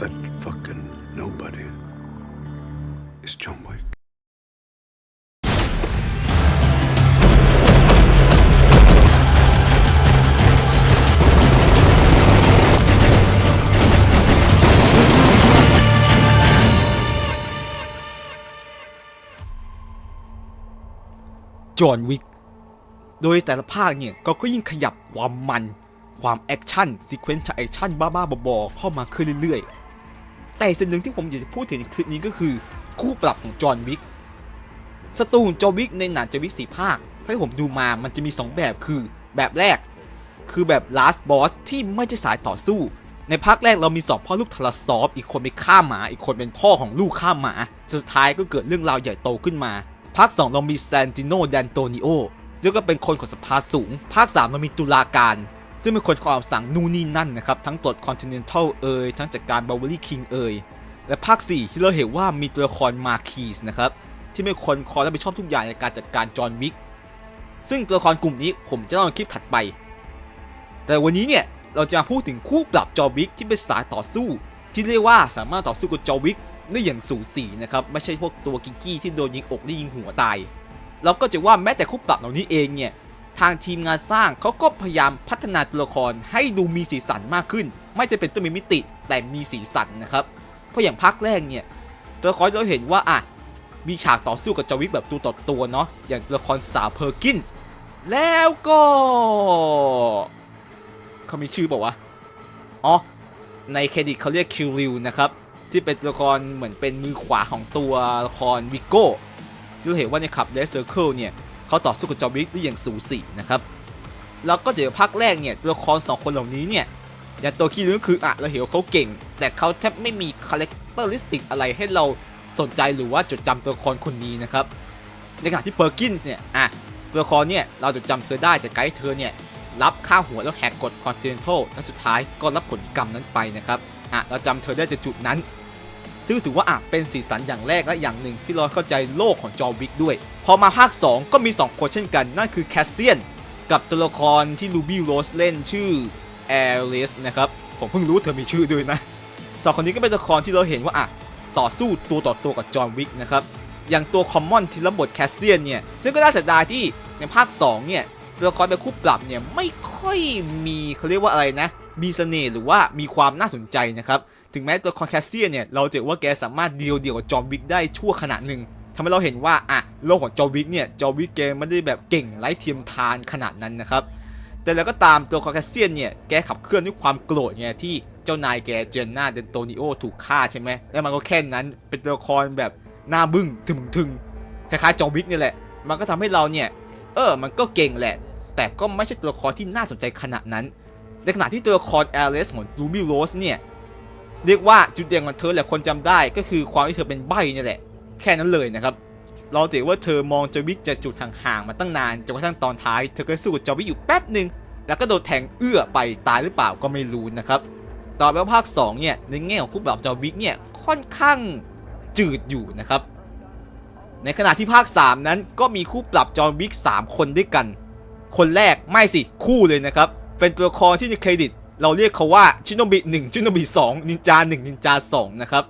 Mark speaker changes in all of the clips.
Speaker 1: That fucking nobody is John Wick.
Speaker 2: จอห์นวิกโดยแต่ละภาคเนี่ยก็ก็ยิ่งขยับความมัน ความแอคชั่นซีเควนซ์แอคชั่นบ้าๆบอๆเข้ามาขึ้นเรื่อยๆ แต่สิ่งหนึ่งที่ผมอยากจะพูดถึงในคลิปนี้ก็คือ คู่ปรับของจอห์นวิกศัตรูของจอห์นวิกในหนังจอห์นวิกสี่ภาคถ้าที่ผมดูมามันจะมี 2 แบบคือแบบแรก คือแบบ last boss ที่ไม่ใช่สายต่อสู้ ในภาคแรกเรามีสองพ่อลูกทารซอฟอีกคนเป็นฆ่าหมา อีกคนเป็นพ่อของลูกฆ่าหมา สุดท้ายก็เกิดเรื่องราวใหญ่โตขึ้นมา ภาค 2 เรามีแซนติโนแดนโตนิโอซึ่งก็เป็นคนของสภาสูง ภาค 3 เรามีตุลาการ ซึ่งเป็นคนของคำสั่งนู่นนี่นั่นนะครับ ทั้งตรวจคอนติเนนทัลเอ่ยทั้งจัดการบาวเวอรี่คิงเอ่ยและภาค 4 ที่เราเห็นว่ามีตัวละครมาคีสนะครับ ที่เป็นคนคอยรับผิดชอบทุกอย่างในการจัดการจอห์นวิกซึ่งตัวละครกลุ่มนี้ผมจะเล่าในคลิปถัดไป แต่วันนี้เนี่ยเราจะมาพูดถึงคู่ปรับจอห์นวิกที่เป็นสายต่อสู้ ที่เรียกว่าสามารถต่อสู้กับจอห์นวิกได้อย่างสูสีนะครับไม่ใช่พวกตัวกิกกี้ที่โดนยิงอกได้ยิงหัวตาย เราก็จะว่าแม้แต่คู่ปรับเหล่านี้เองเนี่ย ทางทีมงานสร้างเขาก็พยายามพัฒนาตัวละครให้ดูมีสีสันมากขึ้น ไม่จะเป็นตัวมีมิติแต่มีสีสันนะครับเพราะอย่างภาคแรกเนี่ยตัวละครเราเห็นว่าอะมีฉากต่อสู้กับจวิกแบบตัวต่อตัวเนาะอย่างตัวละครสาวเพอร์กินส์แล้วก็เขามีชื่อบอกว่าอ๋อในเครดิตเขาเรียกคิวริวนะครับที่เป็นตัวละครเหมือนเป็นมือขวาของตัวละครวิโก้ที่เราเห็นว่าในขับเลสเซอร์เคิลเนี่ย เขาต่อสู้กับจอห์นวิกได้อย่างสูสีนะครับแล้วก็เดี๋ยวภาคแรกเนี่ยตัวละครสองคนเหล่านี้เนี่ยอย่างตัวคิวริวก็คืออะเราเห็นเขาเก่ง แต่เขาแทบไม่มีคาแรคเตอร์ลิสติกอะไรให้เราสนใจหรือว่าจดจำตัวละครคนนี้นะครับในขณะที่เพอร์กินส์เนี่ยอะตัวละครเนี่ยเราจดจำเธอได้จากไกด์เธอเนี่ยรับค่าหัวแล้วแหกกฎคอนติเนนทัลและสุดท้ายก็รับผลกรรมนั้นไปนะครับอะเราจำเธอได้จากจุดนั้น ซึ่งถือว่าอะเป็นสีสันอย่างแรกและอย่างหนึ่งที่เราเข้าใจโลกของจอห์นวิกด้วย พอมาภาค 2 ก็มี 2 คนเช่นกัน นั่นคือแคสเซียน กับตัวละครที่ลูบี้โรสเล่นชื่อแอลิสนะครับ ผมเพิ่งรู้เธอมีชื่อด้วยนะสองคนนี้ก็เป็นตัวละครที่เราเห็นว่าอะต่อสู้ตัวต่อตัวกับจอห์นวิกนะครับ อย่างตัวคอมมอนที่รับบทแคสเซียนเนี่ย ซึ่งก็น่าเสียดายที่ในภาค 2 เนี่ย ตัวละครเป็นคู่ปรับเนี่ย ไม่ค่อยมีเขาเรียกว่าอะไรนะ มีเสน่ห์หรือว่ามีความน่าสนใจนะครับ ถึงแม้ตัวคอนแคสเซียเนี่ยเราจะว่าแกสามารถเดียวเดียวกับจอวิกได้ชั่วขณะหนึ่งทำให้เราเห็นว่าอะโลกของจอวิกเนี่ยจอวิกแกไม่ได้แบบเก่งไร้เทียมทานขนาดนั้นนะครับแต่แล้วก็ตามตัวคอนแคสเซียนเนี่ยแกขับเคลื่อนด้วยความโกรธไงที่เจ้านายแกเจนนาเดนโตนิโอถูกฆ่าใช่ไหมแล้วมันก็แค่นั้นเป็นตัวละครแบบหน้าบึ้งถึงๆคล้ายๆจอวิกนี่แหละ มันก็ทำให้เราเนี่ยเออมันก็เก่งแหละ แต่ก็ไม่ใช่ตัวละครที่น่าสนใจขนาดนั้น ในขณะที่ตัวละครแอลิสของรูบี้โรสเนี่ย เรียกว่าจุดเด่นของเธอแหละคนจำได้ก็คือความที่เธอเป็นใบ้เนี่ยแหละ แค่นั้นเลยนะครับเราจะเห็นว่าเธอมองจวิกจากจุดห่างๆมาตั้งนานจนกระทั่งตอนท้ายเธอก็สู้กับจวิกอยู่แป๊บหนึ่งแล้วก็โดนแทงเอื้อไปตายหรือเปล่าก็ไม่รู้นะครับต่อไปว่าภาค2เนี่ยในแง่ของคู่ปรับจาวิกเนี่ยค่อนข้างจืดอยู่นะครับ ในขณะที่ภาค 3 นั้นก็มีคู่ปรับจอห์นวิก3 คนด้วยกัน คนแรกไม่สิคู่เลยนะครับ เป็นตัวละครที่ในเครดิต เราเรียกเขาว่าชิโนบิ1ชิโนบิ2นินจา1นินจา2นะครับ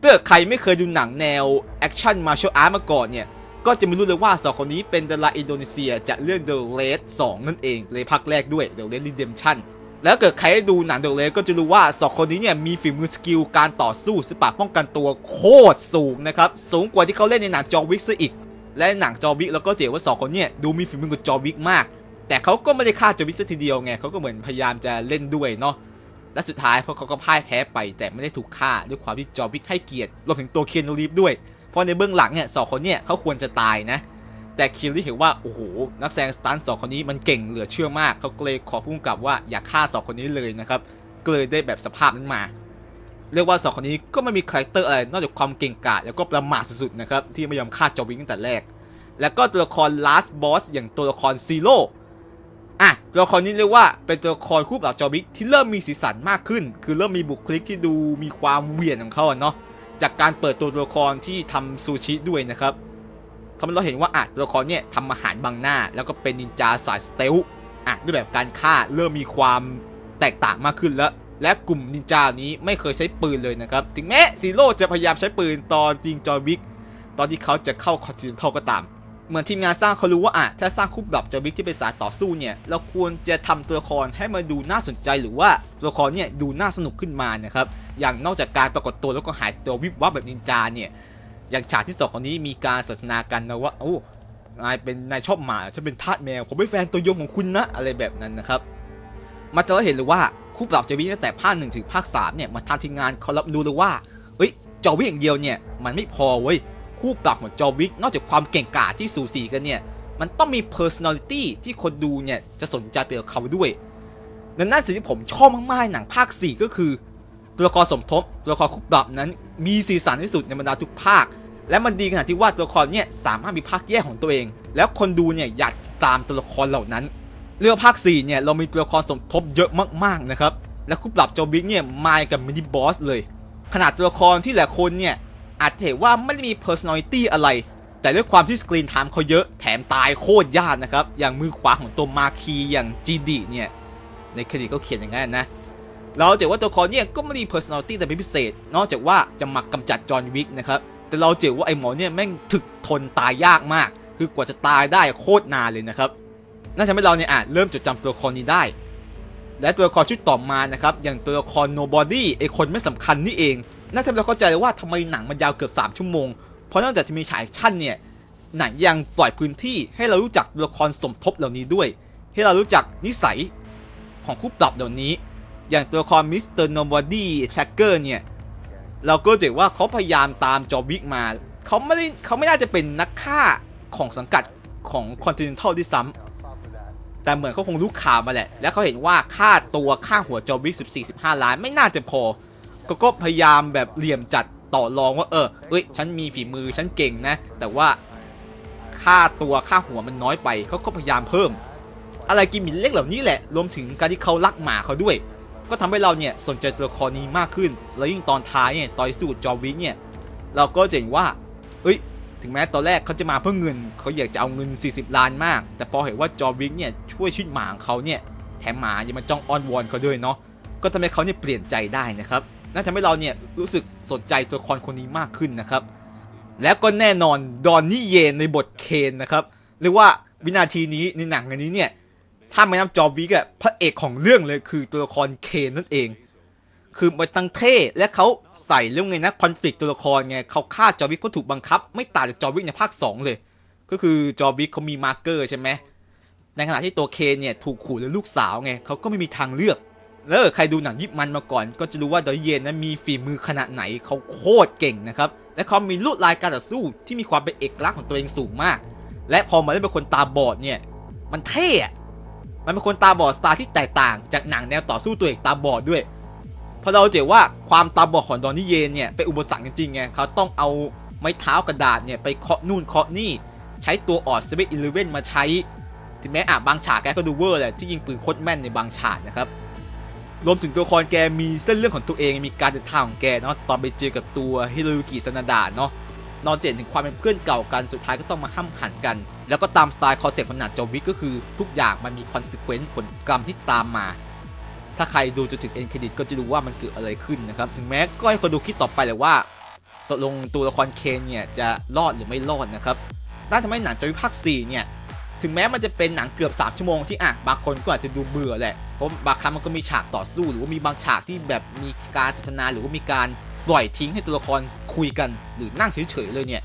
Speaker 2: ถ้าเกิดใครไม่เคยดูหนังแนวแอคชั่นมาร์ a l อาร์ตมาก่อนเนี่ยก็จะไม่รู้เลยว่าสองคนนี้เป็นดาราอินโดนีเซียจากเรื่อง The Raid 2 นั่นเองในภาคแรกด้วย The Raid Redemption แล้วเกิดใครได้ดูหนัง The Raid ก็จะรู้ว่าสองคนนี้เนี่ยมีฝีมือสกิลการต่อสู้ศิลปะป้องกันตัวโคตรสูงนะครับ สูงกว่าที่เขาเล่นในหนังจอวิกซะอีก และหนังจอวิกเราก็เจอว่าสองคนเนี่ยดูมีฝีมือกับจอวิกมาก แต่เขาก็ไม่ได้ฆ่าจวิกซะทีเดียวไงเขาก็เหมือนพยายามจะเล่นด้วยเนาะและสุดท้ายพวกเขาก็พ่ายแพ้ไป แต่ไม่ได้ถูกฆ่าด้วยความที่จอวิกให้เกียรติรวมถึงตัวเคียนูรีฟด้วย เพราะในเบื้องหลังเนี่ยสองคนเนี่ยเขาควรจะตายนะ แต่คิวรี่เห็นว่าโอ้โหนักแสดงสตันสองคนนี้มันเก่งเหลือเชื่อมากเขาก็เลยขอพุ่งกลับว่าอย่าฆ่าสองคนนี้เลยนะครับก็เลยได้แบบสภาพนั้นมา เรียกว่าสองคนนี้ก็ไม่มีคาแรคเตอร์อะไรนอกจากความเก่งกาจแล้วก็ประมาทสุดๆนะครับที่ไม่ยอมฆ่าจอวิกตั้งแต่แรก แล้วก็ตัวละคร last boss อย่างตัวละครซีโร่ อะตัวละครนี้เรียกว่าเป็นตัวละครคู่ปรับจอห์นวิกที่เริ่มมีสีสันมากขึ้น คือเริ่มมีบุคลิกที่ดูมีความเวียงของเขาเนาะจากการเปิดตัวตัวละครที่ทำซูชิด้วยนะครับทำให้เราเห็นว่าอะตัวละครเนี่ยทำอาหารบังหน้า แล้วก็เป็นนินจาสายสเตลท์อะด้วยแบบการฆ่าเริ่มมีความแตกต่างมากขึ้นแล้ว และกลุ่มนินจานี้ไม่เคยใช้ปืนเลยนะครับ ถึงแม้ซีโร่จะพยายามใช้ปืนตอนจริงจอวิกตอนที่เขาจะเข้าคอนติเนนทัลก็ตาม เหมือนทีมงานสร้างเขารู้ว่าอะถ้าสร้างคู่ปรับจอวิกที่เป็นสายต่อสู้เนี่ยเราควรจะทำตัวละครให้มันดูน่าสนใจหรือว่าตัวละครเนี่ยดูน่าสนุกขึ้นมานะครับอย่างนอกจากการปรากฏตัวแล้วก็หายตัววิบวับแบบนินจาเนี่ยอย่างฉากที่สองคนนี้มีการสนทนากันนะว่าโอ้นายเป็นนายชอบหมาฉันเป็นทาสแมวผมเป็นแฟนตัวยงของคุณนะอะไรแบบนั้นนะครับมาจะเห็นเลยว่าคู่ปรับจอวิกตั้งแต่ภาคหนึ่งถึงภาคสามเนี่ยมาทางทีมงานเขารับรู้เลยว่าเฮ้ยจอวิกอย่างเดียวเนี่ยมันไม่พอเว้ย คู่ปรับของจอวิกนอกจากความเก่งกาจที่สูสีกันเนี่ย มันต้องมี personality ที่คนดูเนี่ย จะสนใจไปกับเขาด้วยดังนั้นสิ่งที่ผมชอบมากๆหนังภาค 4 ก็คือ ตัวละครสมทบตัวละครคู่ปรับนั้น มีสีสันที่สุดในบรรดาทุกภาค และมันดีขนาดที่ว่าตัวละครเนี่ยสามารถมีภาคแยกของตัวเอง แล้วคนดูเนี่ยอยากติดตามตัวละครเหล่านั้น เรื่องภาค 4 เนี่ยเรามีตัวละครสมทบเยอะมากๆนะครับและคู่ปรับจอบิ๊กเนี่ยมากับมินิบอสเลยขนาดตัวละครที่หลายคนเนี่ย อาจจะเห็นว่าไม่ได้มี personality อะไร แต่ด้วยความที่สกรีนไทม์เขาเยอะแถมตายโคตรยากนะครับ อย่างมือขวาของตัวมาคีอย่างจีดีเนี่ย ในเครดิตก็เขียนอย่างนั้นนะ เราเจอว่าตัวครเนี่ยก็ไม่มี personality แต่เป็นพิเศษ นอกจากว่าจะหมากกำจัดจอห์นวิกนะครับแต่เราเจอว่าไอ้หมอเนี่ยแม่งถึกทนตายยากมาก คือกว่าจะตายได้โคตรนานเลยนะครับน่าทำให้เราเนี่ยอาจเริ่มจดจำตัวละครนี้ได้ และตัวละครชุดต่อมานะครับ อย่างตัวละคร nobody ไอคนไม่สำคัญนี่เอง น่าทำให้เราเข้าใจเลยว่าทำไมหนังมันยาวเกือบ 3 ชั่วโมง เพราะนอกจากจะมีฉากชั่นเนี่ย หนังยังปล่อยพื้นที่ให้เรารู้จักตัวละครสมทบเหล่านี้ด้วย ให้เรารู้จักนิสัยของคู่ปรับเหล่านี้ อย่างตัวละครมิสเตอร์ nobody tracker เนี่ย เราก็จะเห็นว่าเขาพยายามตามจอวิกมา เขาไม่ได้เขาไม่น่าจะเป็นนักฆ่าของสังกัดของ Continental ด้วยซ้ำแต่เหมือนเขาคงรู้ข่าวมาแหละ แล้วเขาเห็นว่าค่าตัวค่าหัวจอวิก14-15 ล้านไม่น่าจะพอ ก็ก็พยายามแบบเหลี่ยมจัดต่อรองว่าเออเอ้ยฉันมีฝีมือฉันเก่งนะ แต่ว่าค่าตัวค่าหัวมันน้อยไปเขาก็พยายามเพิ่ม อะไรกิมมินเล็กเหล่านี้แหละรวมถึงการที่เขารักหมาเขาด้วย ก็ทำให้เราเนี่ยสนใจตัวละครนี้มากขึ้น แล้วยิ่งตอนท้ายเนี่ยตอนสู้จอวิกเนี่ยเราก็เห็นว่าเอ้ยถึงแม้ตอนแรกเขาจะมาเพื่อเงินเขาอยากจะเอาเงิน 40 ล้านมาก แต่พอเห็นว่าจอวิกเนี่ยช่วยชีวิตหมาของเขาเนี่ยแถมหมายังมาจ้องอ้อนวอนเขาด้วยเนาะก็ทำให้เขาเนี่ยเปลี่ยนใจได้นะครับ นั่นทำให้เราเนี่ยรู้สึกสนใจตัวละครคนนี้มากขึ้นนะครับ แล้วก็แน่นอนดอนนี่เยนในบทเคนนะครับเรียกว่าวินาทีนี้ในหนังอันนี้เนี่ยถ้าไม่นับจอวิกอะพระเอกของเรื่องเลยคือตัวละครเคนนั่นเอง คือมันตั้งเท่และเขาใส่เรื่องไงนะคอนฟ lict ตัวละครไงเขาฆ่าจอวิกก็ถูกบังคับ ไม่ต่างจากจอวิกในภาค 2 เลย ก็คือจอวิกเขามีมาร์เกอร์ใช่ไหมในขณะที่ตัวเคนเนี่ยถูกขู่ด้วยลูกสาวไงเขาก็ไม่มีทางเลือก แล้วใครดูหนังยิปมันมาก่อน ก็จะรู้ว่าดอยเยนนั้นมีฝีมือขนาดไหนเขาโคตรเก่งนะครับ และเขามีลวดลายการต่อสู้ที่มีความเป็นเอกลักษณ์ของตัวเองสูงมาก และพอมาเล่นเป็นคนตาบอดเนี่ย มันเท่มันเป็นคนตาบอดสไตล์ที่แตกต่างจากหนังแนวต่อสู้ตัวเอกตาบอดด้วยพราะเราเจอว่าความตาบอดของดอนนี่เยนเนี่ยเป็นอุปสรรคจริงๆไงเขาต้องเอาไม้เท้ากระดาษเนี่ยไปเคาะนู่นเคาะนี่ ใช้ตัวออดเซเว่นอีเลเว่นมาใช้ถึงแม้อะบางฉากแกก็ดูเวอร์แหละที่ยิงปืนโคตรแม่นในบางฉากนะครับ รวมถึงตัวละครแกมีเส้นเรื่องของตัวเองมีการเดินทางของแกเนาะตอนไปเจอกับตัวฮิโรยุกิซานาดะเนาะนอนเจนถึงความเป็นเพื่อนเก่ากันสุดท้ายก็ต้องมาห้ำหันกัน แล้วก็ตามสไตล์คอนเซ็ปต์ของหนังจอวิกก็คือทุกอย่างมันมีคอนซ e เควนต์ผลกรรมที่ตามมา ถ้าใครดูจนถึงเอ็นเครดิตก็จะรู้ว่ามันเกิดอะไรขึ้นนะครับถึงแม้ก็ให้คนดูคิดต่อไปเลยว่าตกลงตัวละครเคนเนี่ยจะรอดหรือไม่รอดนะครับน่าทำให้หนังจอวิกภาค4เนี่ย ถึงแม้มันจะเป็นหนังเกือบ 3 ชั่วโมงที่อะบางคนก็อาจจะดูเบื่อแหละเพราะบางครั้งมันก็มีฉากต่อสู้หรือว่ามีบางฉากที่แบบมีการสนทนาหรือว่ามีการปล่อยทิ้งให้ตัวละครคุยกัน หรือนั่งเฉยๆเลยเนี่ย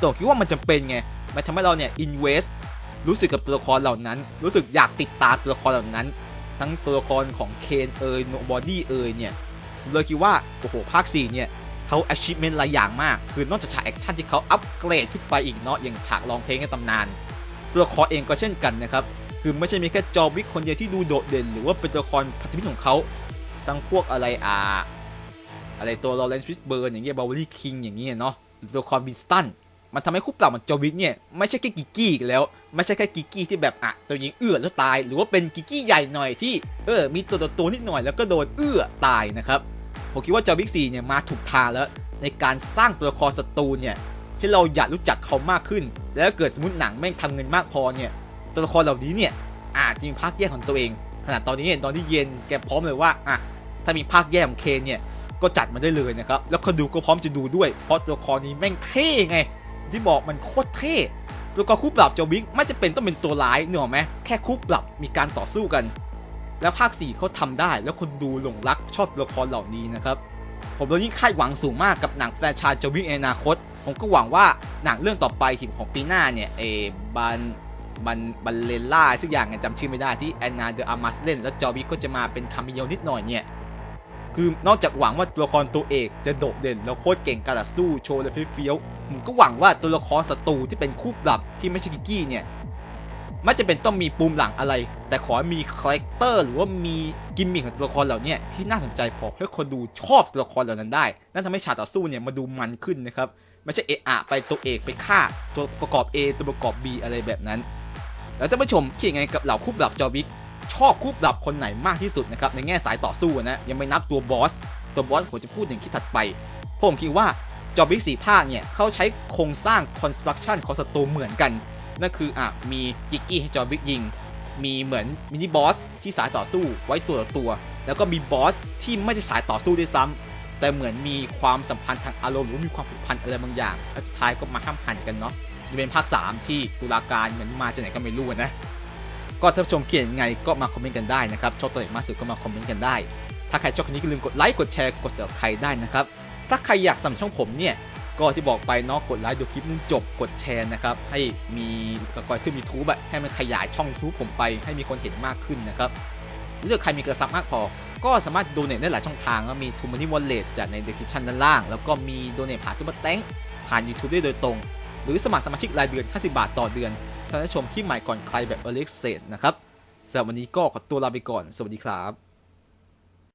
Speaker 2: ตัวคิดว่ามันจำเป็นไงมันทำให้เราเนี่ยอินเวสรู้สึกกับตัวละครเหล่านั้น รู้สึกอยากติดตามตัวละครเหล่านั้น ทั้งตัวละครของเคนเอยโนบอดี้เอยเนี่ยเลยคิดว่าโอ้โหภาค4เนี่ยเขา achievement หลายอย่างมาก คือนอกจากฉากแอคชั่นที่เขาอัปเกรดขึ้นไปอีกเนาะอย่างฉากลองเพลงในตำนาน ตัวละครเองก็เช่นกันนะครับคือไม่ใช่มีแค่จอวิกคนเดียวที่ดูโดดเด่น หรือว่าเป็นตัวละครพันธมิตรของเขาทั้งพวกอะไรอ่าอะไรตัวลอเรนซ์ฟิสเบิร์นอย่างเงี้ยบาวลี่คิงอย่างเงี้ยเนาะหรือตัวละครวินสตันมันทำให้คู่ปรับมันจอวิกเนี่ยไม่ใช่แค่กิกกี้แล้วไม่ใช่แค่กิกกี้ที่แบบอะตัวยิงเอื้อแล้วตาย หรือว่าเป็นกิกกี้ใหญ่หน่อยที่เออมีตัวตัวๆนิดหน่อยแล้วก็โดนเอื้อตายนะครับผมคิดว่าจอวิก4เนี่ยมาถูกทางแล้วในการสร้างตัวละครศัตรูเนี่ย ให้เราอยากรู้จักเขามากขึ้น แล้วเกิดสมมติหนังแม่งทำเงินมากพอเนี่ยตัวละครเหล่านี้เนี่ยอาจจะมีภาคแยกของตัวเอง ขนาดตอนนี้เนี่ยตอนที่เย็นแกพร้อมเลยว่าอะถ้ามีภาคแยกของเคนเนี่ยก็จัดมาได้เลยนะครับ แล้วคนดูก็พร้อมจะดูด้วย เพราะตัวละครนี้แม่งเท่ไง ที่บอกมันโคตรเท่ ตัวละครคู่ปรับจอวิกไม่จะเป็นต้องเป็นตัวร้ายเนอะไหมแค่คู่ปรับมีการต่อสู้กัน แล้วภาค4เขาทำได้ แล้วคนดูหลงรักชอบตัวละครเหล่านี้นะครับ ผมเลยยิ่งคาดหวังสูงมากกับหนังแฟรนไชายจอวิกในอนาคต ผมก็หวังว่าหนังเรื่องต่อไปที่ของปีหน้าเนี่ยเอบันบันบันเลล่าสักอย่างเนี่ยจำชื่อไม่ได้ที่แอนนาเดอะอามาสเล่นแล้วจอวิกก็จะมาเป็นคาเมิโอนิดหน่อยเนี่ย คือนอกจากหวังว่าตัวละครตัวเอกจะโดดเด่นแล้วโคตรเก่งการต่อสู้โชว์เลยเฟี้ยวผมก็หวังว่าตัวละครศัตรูที่เป็นคู่ปรับที่ไม่ใช่กิกกี้เนี่ยไม่จะเป็นต้องมีปูมหลังอะไร แต่ขอให้มีคาแรคเตอร์หรือว่ามีกิมมิคของตัวละครเหล่านี้ที่น่าสนใจพอให้คนดูชอบตัวละครเหล่านั้นได้ นั่นทำให้ฉากต่อสู้เนี่ยมาดูมันขึ้นนะครับ ไม่ใช่เอะอะไปตัวเอกไปฆ่าตัวประกอบ A ตัวประกอบ B อะไรแบบนั้น แล้วท่านผู้ชมคิดยังไงกับเหล่าคู่ปรับจอวิกชอบคู่ปรับคนไหนมากที่สุดนะครับในแง่สายต่อสู้นะยังไม่นับตัวบอสตัวบอสผมจะพูดอย่างที่ถัดไปผมคิดว่าจอบิกสีภาคเนี่ยเขาใช้โครงสร้างคอนสตรั c ชั่นของศัตรูเหมือนกันนั่นคืออะมีกิกกี้ให้จอบิกยิง มีเหมือนมินิบอสที่สายต่อสู้ไว้ตัวตัว แล้วก็มีบอสที่ไม่ใช่สายต่อสู้ด้วยซ้ำ แต่เหมือนมีความสัมพันธ์ทางอารมณ์หรือมีความผูกพันอะไรบางอย่างและสุดท้ายก็มาห้ามหันกันเนาะจะเป็นภาค 3 ที่ตุลาการเหมือนมาจากไหนก็ไม่รู้นะ ก็ท่านผู้ชมเขียนยังไงก็มาคอมเมนต์กันได้นะครับ ชอบตัวไหนมากสุดก็มาคอมเมนต์กันได้ ถ้าใครชอบคลิปนี้ก็ลืมกดไลค์ กดแชร์ กด subscribe ได้นะครับ ถ้าใครอยากสนับสนุนช่องผมเนี่ย ก็ที่บอกไปเนาะ กดไลค์ดูคลิปนึงจบ กดแชร์นะครับ ให้มีกระกอยขึ้นมีทูบให้มันขยายช่องทูบผมไป ให้มีคนเห็นมากขึ้นนะครับ เลือกใครมีกระซับมากพอ ก็สามารถโดเนทได้หลายช่องทางก็มีทูมานี่วอลเล็ตจากในเดสคริปชันด้านล่าง แล้วก็มีโดเนทผ่านซุปเปอร์แตงผ่าน YouTube ได้โดยตรง หรือสมัครสมาชิกรายเดือน 50 บาทต่อเดือนท่านผู้ชมที่ใหม่ก่อนใครแบบ Alex Says นะครับสำหรับวันนี้ก็ขอตัวลาไปก่อน สวัสดีครับ